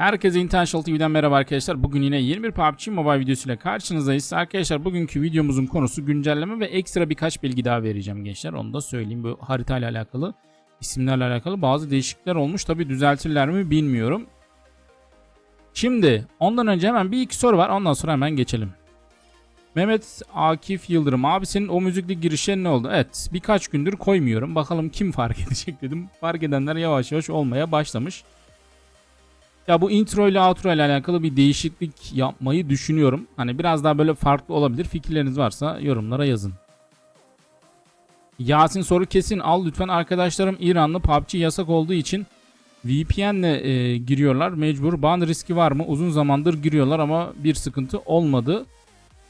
Herkese International TV'den merhaba arkadaşlar. Bugün yine yeni bir PUBG Mobile videosuyla karşınızdayız. Arkadaşlar bugünkü videomuzun konusu güncelleme ve ekstra birkaç bilgi daha vereceğim gençler. Onu da söyleyeyim. Bu haritayla alakalı, isimlerle alakalı bazı değişiklikler olmuş. Tabi düzeltirler mi bilmiyorum. Şimdi ondan önce hemen bir iki soru var. Ondan sonra hemen geçelim. Mehmet Akif Yıldırım abi senin o müzikli girişe ne oldu? Evet birkaç gündür koymuyorum. Bakalım kim fark edecek dedim. Fark edenler yavaş yavaş olmaya başlamış. Ya bu intro ile outro ile alakalı bir değişiklik yapmayı düşünüyorum. Hani biraz daha böyle farklı olabilir. Fikirleriniz varsa yorumlara yazın. Yasin soru kesin al lütfen arkadaşlarım İranlı PUBG yasak olduğu için VPN ile e, giriyorlar mecbur. Ban riski var mı? Uzun zamandır giriyorlar ama bir sıkıntı olmadı.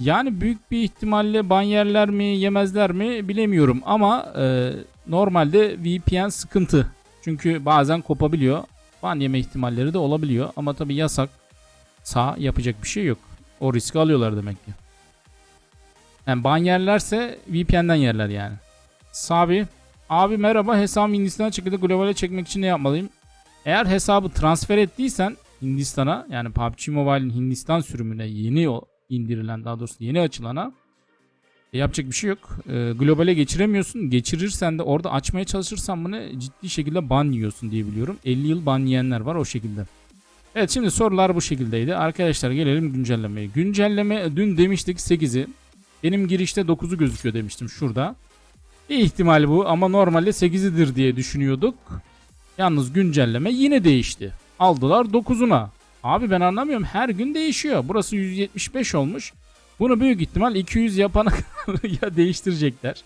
Yani büyük bir ihtimalle ban yerler mi yemezler mi bilemiyorum ama e, normalde VPN sıkıntı. Çünkü bazen kopabiliyor. Ban yeme ihtimalleri de olabiliyor ama tabi yasak. Sağ yapacak bir şey yok. O riski alıyorlar demek ki. Yani ban yerlerse VPN'den yerler yani. Sabi. Abi merhaba hesabım Hindistan'a çıktı globale çekmek için ne yapmalıyım? Eğer hesabı transfer ettiysen Hindistan'a yani PUBG Mobile'in Hindistan sürümüne yeni indirilen daha doğrusu yeni açılana e, yapacak bir şey yok. E, globale geçiremiyorsun. Geçirirsen de orada açmaya çalışırsan bunu ciddi şekilde ban yiyorsun diye biliyorum. 50 yıl ban yiyenler var o şekilde. Evet şimdi sorular bu şekildeydi. Arkadaşlar gelelim güncellemeye. Güncelleme dün demiştik 8'i. Benim girişte 9'u gözüküyor demiştim şurada. Bir ihtimal bu ama normalde 8'idir diye düşünüyorduk. Yalnız güncelleme yine değişti. Aldılar 9'una. Abi ben anlamıyorum her gün değişiyor. Burası 175 olmuş. Bunu büyük ihtimal 200 yapana ya değiştirecekler.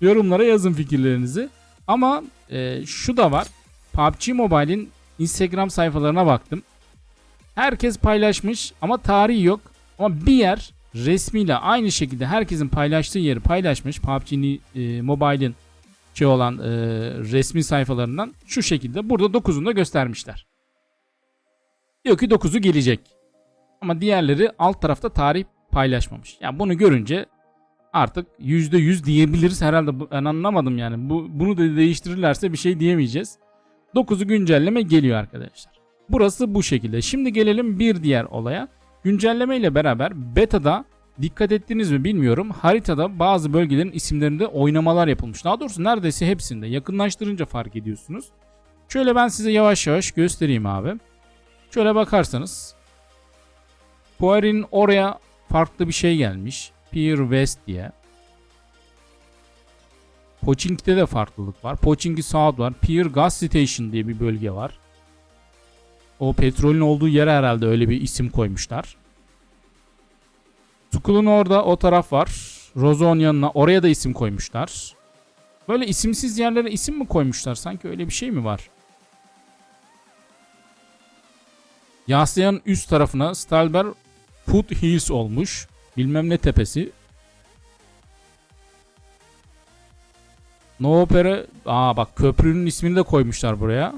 Yorumlara yazın fikirlerinizi. Ama e, şu da var. PUBG Mobile'in Instagram sayfalarına baktım. Herkes paylaşmış ama tarihi yok. Ama bir yer resmiyle aynı şekilde herkesin paylaştığı yeri paylaşmış. PUBG e, Mobile'in şey olan e, resmi sayfalarından şu şekilde burada 9'unu da göstermişler. Diyor ki 9'u gelecek. Ama diğerleri alt tarafta tarih paylaşmamış. Yani bunu görünce artık %100 diyebiliriz herhalde. Ben anlamadım yani. Bu bunu da değiştirirlerse bir şey diyemeyeceğiz. 9'u güncelleme geliyor arkadaşlar. Burası bu şekilde. Şimdi gelelim bir diğer olaya. Güncelleme ile beraber beta'da dikkat ettiniz mi bilmiyorum. Haritada bazı bölgelerin isimlerinde oynamalar yapılmış. Daha doğrusu neredeyse hepsinde. Yakınlaştırınca fark ediyorsunuz. Şöyle ben size yavaş yavaş göstereyim abi. Şöyle bakarsanız Poirier'in oraya farklı bir şey gelmiş. Pier West diye. Pochinki'de de farklılık var. Pochinki South var. Pier Gas Station diye bir bölge var. O petrolün olduğu yere herhalde öyle bir isim koymuşlar. Skul'un orada o taraf var. Rozon yanına oraya da isim koymuşlar. Böyle isimsiz yerlere isim mi koymuşlar? Sanki öyle bir şey mi var? Yaslayan üst tarafına Stalber Foot Hills olmuş. Bilmem ne tepesi. No Opera... Aa bak köprünün ismini de koymuşlar buraya.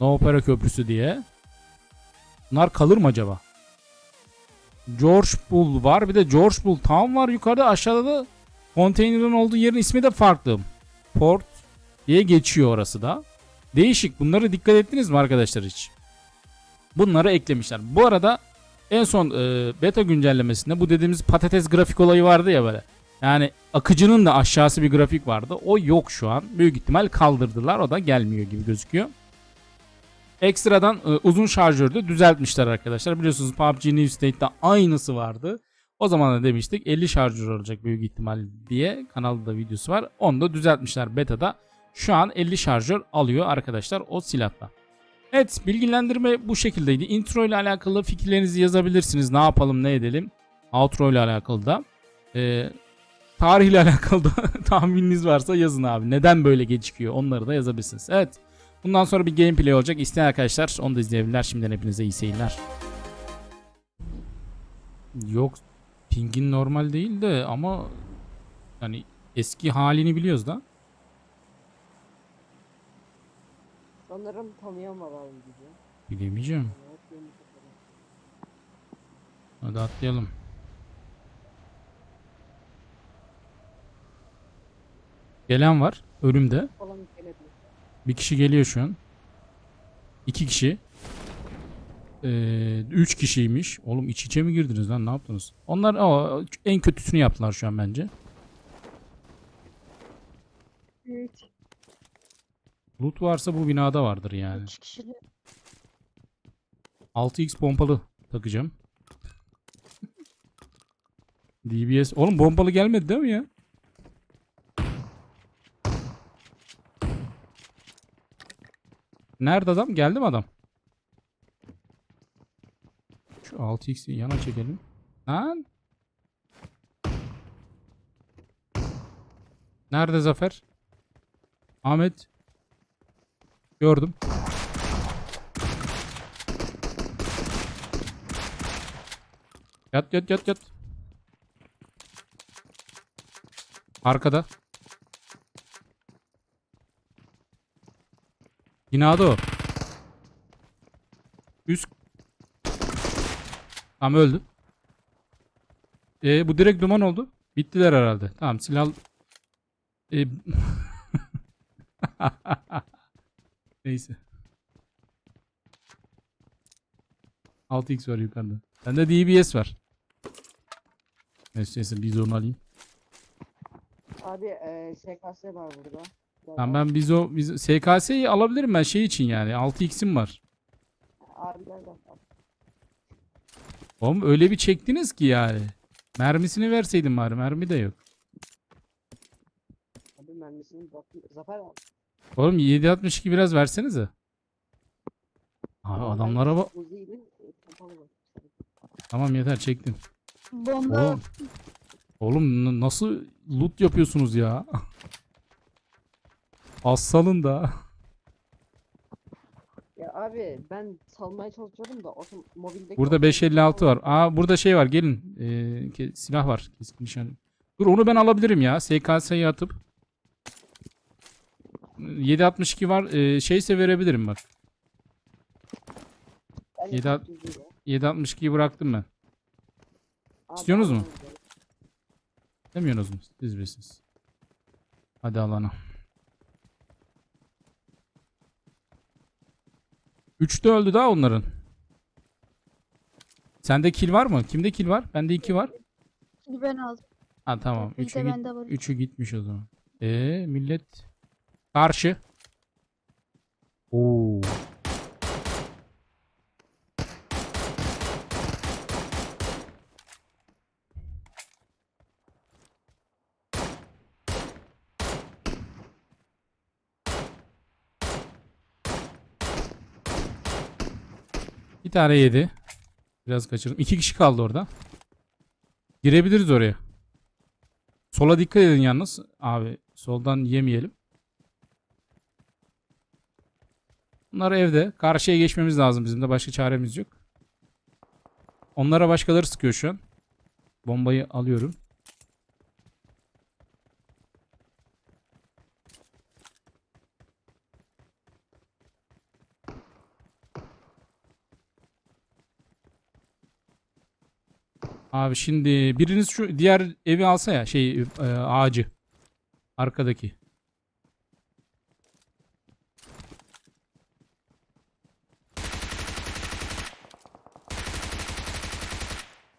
No Opera Köprüsü diye. Bunlar kalır mı acaba? George Bull var. Bir de George Bull Town var. Yukarıda aşağıda da konteynerin olduğu yerin ismi de farklı. Port diye geçiyor orası da. Değişik. Bunları dikkat ettiniz mi arkadaşlar hiç? Bunları eklemişler. Bu arada en son e, beta güncellemesinde bu dediğimiz patates grafik olayı vardı ya böyle. Yani akıcının da aşağısı bir grafik vardı. O yok şu an. Büyük ihtimal kaldırdılar. O da gelmiyor gibi gözüküyor. Ekstradan e, uzun şarjörü de düzeltmişler arkadaşlar. Biliyorsunuz PUBG New State'de aynısı vardı. O zaman da demiştik 50 şarjör olacak büyük ihtimal diye kanalda da videosu var. Onu da düzeltmişler beta'da. Şu an 50 şarjör alıyor arkadaşlar o silahla. Evet bilgilendirme bu şekildeydi. Intro ile alakalı fikirlerinizi yazabilirsiniz. Ne yapalım ne edelim. Outro ile alakalı da. Ee, tarihle alakalı da tahmininiz varsa yazın abi. Neden böyle gecikiyor onları da yazabilirsiniz. Evet. Bundan sonra bir gameplay olacak. İsteyen arkadaşlar onu da izleyebilirler. Şimdiden hepinize iyi seyirler. Yok pingin normal değil de ama yani eski halini biliyoruz da. Sanırım tanıyamadan gibi. Bilemeyeceğim. Hadi atlayalım. Gelen var. Gelebilir. Bir kişi geliyor şu an. İki kişi. Ee, üç kişiymiş. Oğlum iç içe mi girdiniz lan ne yaptınız? Onlar o, en kötüsünü yaptılar şu an bence. Evet. Loot varsa bu binada vardır yani. Üç kişili. 6x pompalı takacağım. DBS. Oğlum pompalı gelmedi değil mi ya? Nerede adam? Geldi mi adam? Şu 6x'i yana çekelim. Lan. Nerede Zafer? Ahmet. Gördüm. Yat yat yat yat. Arkada. Binada o. Üst. Tamam öldü. E, bu direkt duman oldu. Bittiler herhalde. Tamam silah... E... Neyse. 6x var yukarıda. Bende DBS var. Neyse neyse biz onu alayım. Abi e, SKS var burada. Tamam ben bizo, biz SKS'yi alabilirim ben şey için yani. 6x'im var. Abi nereden? Oğlum öyle bir çektiniz ki yani. Mermisini verseydim bari. Mermi de yok. Abi mermisini. Zafer abi. Oğlum 762 biraz versenize. Abi adamlara bak. E, var. Tamam yeter çektim. Bomba. Oğlum. Oğlum nasıl loot yapıyorsunuz ya? Az salın da. Ya abi ben salmaya çalışıyorum da otom mobildeki Burada otom- 556 var. Aa burada şey var gelin. Ee, silah var. Keskin nişan. Dur onu ben alabilirim ya. SKS'yi atıp. 762 var. Ee, şeyse verebilirim bak. Ben de yedi at- 400 lira. 762'yi bıraktım ben. İstiyorsunuz mu? Demiyorsunuz mu? Siz bilirsiniz. Hadi alana. Üçte öldü daha onların. Sende kill var mı? Kimde kill var? Bende iki var. Şimdi ben aldım. Ha tamam. Bir Üçü, de git, bende var. üçü gitmiş o zaman. Ee millet. Karşı. Oo. Bir tane yedi. Biraz kaçırdım. İki kişi kaldı orada. Girebiliriz oraya. Sola dikkat edin yalnız. Abi soldan yemeyelim. Bunlar evde. Karşıya geçmemiz lazım bizim de. Başka çaremiz yok. Onlara başkaları sıkıyor şu an. Bombayı alıyorum. Abi şimdi biriniz şu diğer evi alsa ya şey e, ağacı. Arkadaki.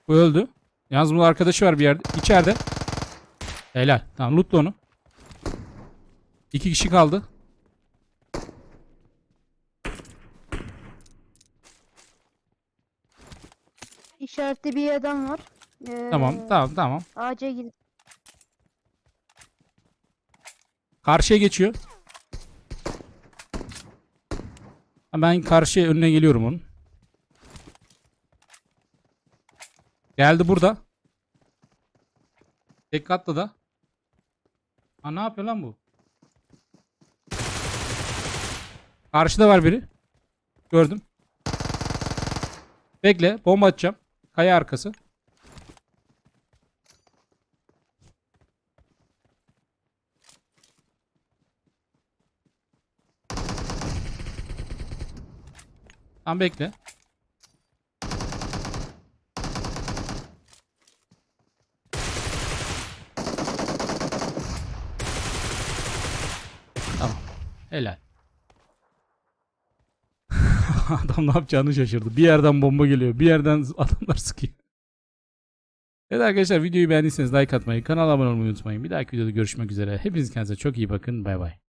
Bu öldü. Yalnız bunun arkadaşı var bir yerde. İçeride. Helal. Tamam lootla onu. İki kişi kaldı. İşaretli bir adam var. Ee, Tamam tamam tamam. Ağaca gir. Karşıya geçiyor. Ben karşıya önüne geliyorum onun. Geldi burada. Tek katlı da. Ha ne yapıyor lan bu? Karşıda var biri. Gördüm. Bekle. Bomba atacağım. Kaya arkası. Tamam bekle. Helal. Adam ne yapacağını şaşırdı. Bir yerden bomba geliyor. Bir yerden adamlar sıkıyor. Evet arkadaşlar videoyu beğendiyseniz like atmayı, kanala abone olmayı unutmayın. Bir dahaki videoda görüşmek üzere. Hepiniz kendinize çok iyi bakın. Bay bay.